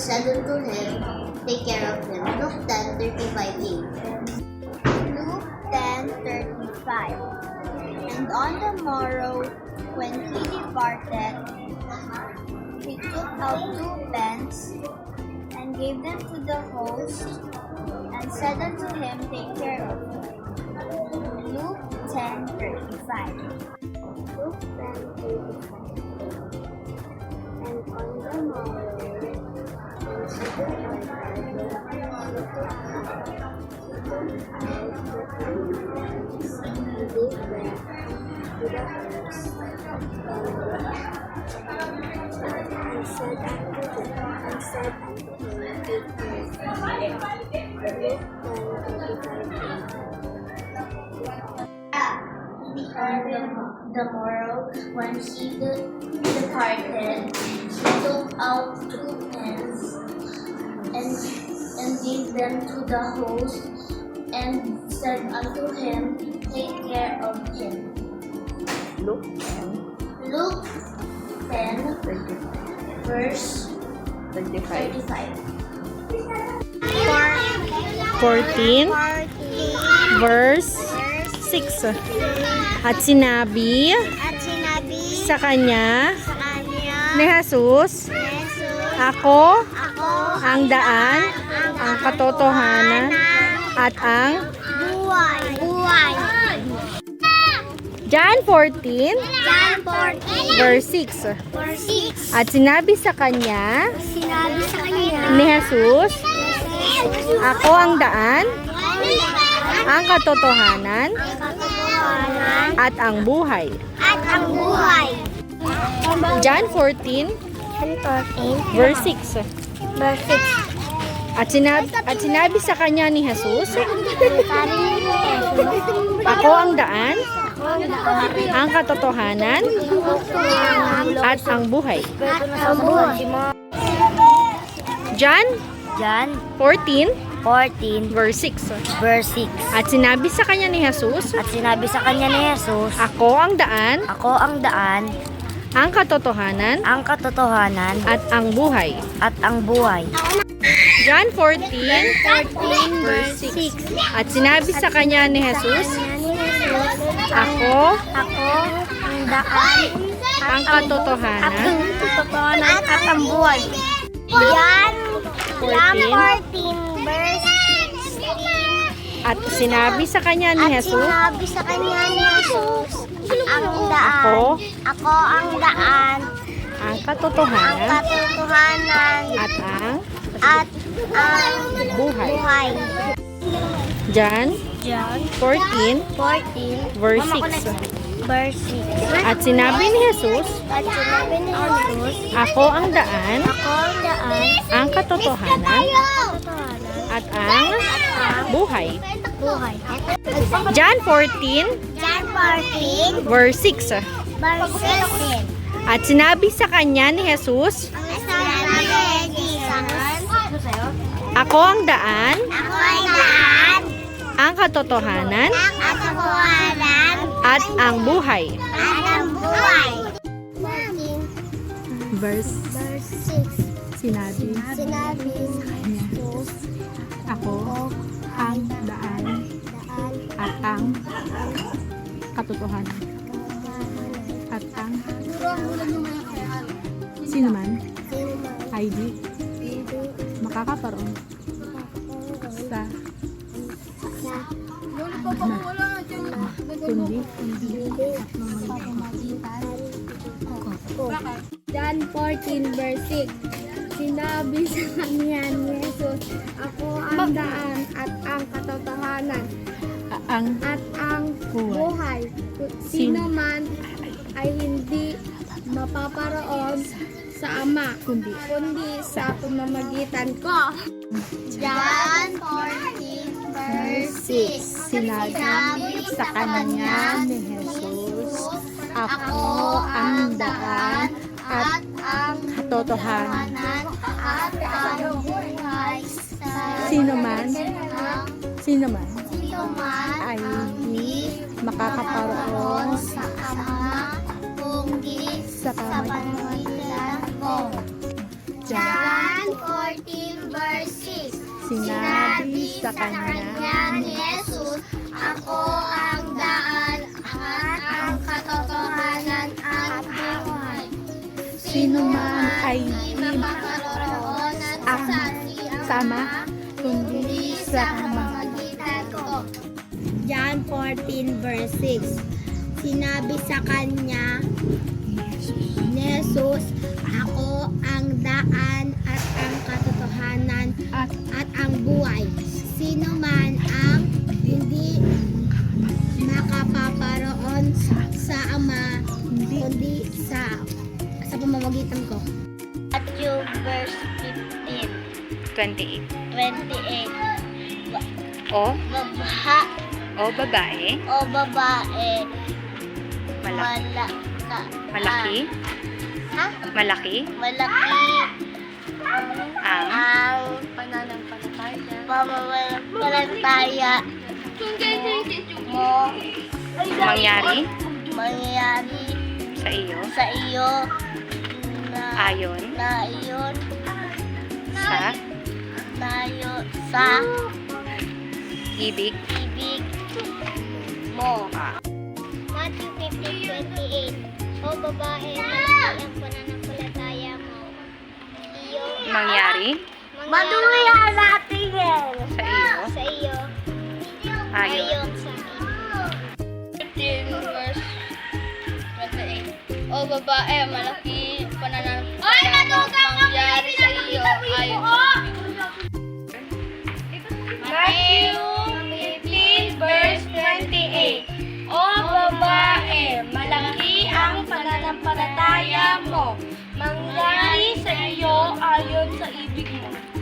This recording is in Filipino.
said unto him, Take care of him. Luke 10, 35a. Luke 10, 35. And on the morrow, when he departed, he took out two pence and gave them to the host and said unto him, Take care of him. Luke 10, 35. Luke 10, 35. Said unto him, said unto him, Take care of him. Luke 10, 35. On the morrow, when he departed, he took out two pence and, and gave them to the host, and said unto him, Take care of him. Luke 10, Luke 10, 25. Verse 25. 35. 14, verse 6. At sinabi At sinabi sa kanya sa kanya, ni Jesus, Jesus, Ako ako ang daan, ang katotohanan, at ang buhay. Buhay. John 14, John 14, verse 6. verse 6. At sinabi sa kanya Sinabi sa kanya, ni Jesus, Ako ang daan, ang katotohanan, katotohanan at ang buhay. at ang buhay. John 14, John 14, verse 6. verse 6. At sinabi, at sinabi sa kanya ni Jesus, Ako ang daan, ang katotohanan, at ang buhay. John John 14, 14, verse 6. verse 6. At sinabi sa kanya ni Jesus, At sinabi sa kanya ni Jesus, Ako ang daan, Ako ang daan, ang katotohanan, ang katotohanan, at ang buhay. at ang buhay. John 14, 14, verse 6. At sinabi sa kanya ni Jesus, Ako? Ako. Ang daan. Ang katotohanan, katotohanan at ang buhay. John 14, verse 16. at sinabi sa kanya ni At Jesus, sinabi sa kanya ni Jesus, ang daan, Ako, ako ang daan, ang ang katotohanan, katotohanan, at ang at ang buhay. buhay. John John 14, 14, verse 6. verse 6. At sinabi ni Jesus, At sinabi ni Jesus, Ako ang daan, ako ang daan, ang katotohanan, at ang buhay. buhay. John 14, John 14, verse 6. verse 16. At sinabi sa kanya ni Jesus, Ang sinabi ni Jesus, Ako ang daan, ako ay daan, ang katotohanan, ang katotohanan, at ang buhay. at ang buhay. Verse Verse 6. sinabi, Sinabi. Ni Jesus, Ako ang daan. At ang katotohanan. At ang sino man, ID makakaparoon. Sa sa kundi John 14 verse 6 Sinabi sa kanya ni Jesus, Ako ang daan at ang katotohanan ang at ang buhay. Sino man ay hindi mapaparoon sa Ama, kundi kundi sa pamamagitan ko. John 14 verse 6 sinabi sa kanya ni Jesus ako ang daan at ang katotohanan at ang buhay sino man sino man sino man ay hindi makakaparoon sa Ama kundi sa pamamagitan. John John verse 6. Sinabi sa kanya ni Jesus, Ako ang daan at ang katotohanan at buhay. Sino man ay Di di makakaroon ang ang sama, kundi sa sa ama. pamamagitan ko. John 14 verse 6 Sinabi sa kanya Jesus, Ako ang daan at ang katotohanan at at ang buhay. Sino man ang hindi makapaparoon sa, sa Ama, kundi sa sa pamamagitan ko. Matthew verse 15, 28. 28. O, Babha o babae, o babae, malaki. malaka, Malaki, ha? malaki, Malaki. Ang? Ang pamamalataya mo mangyari? Mangyayari sa iyo? Sa iyo. Na, ayon? na iyon sa? Na iyon sa? Ibig? Ibig mo. Ah. Matthew 15:28 O babae, malaki ang pananampalataya mo. Iyo. mangyari Maduya natin yan. sa iyo Sa iyo. ayon sa verse 28. O babae, malaki pananampalataya mo mangyari sa iyo ayon sa Matthew malaki ang pananampalataya mo. Mangyari sa iyo ayon sa ibig mo.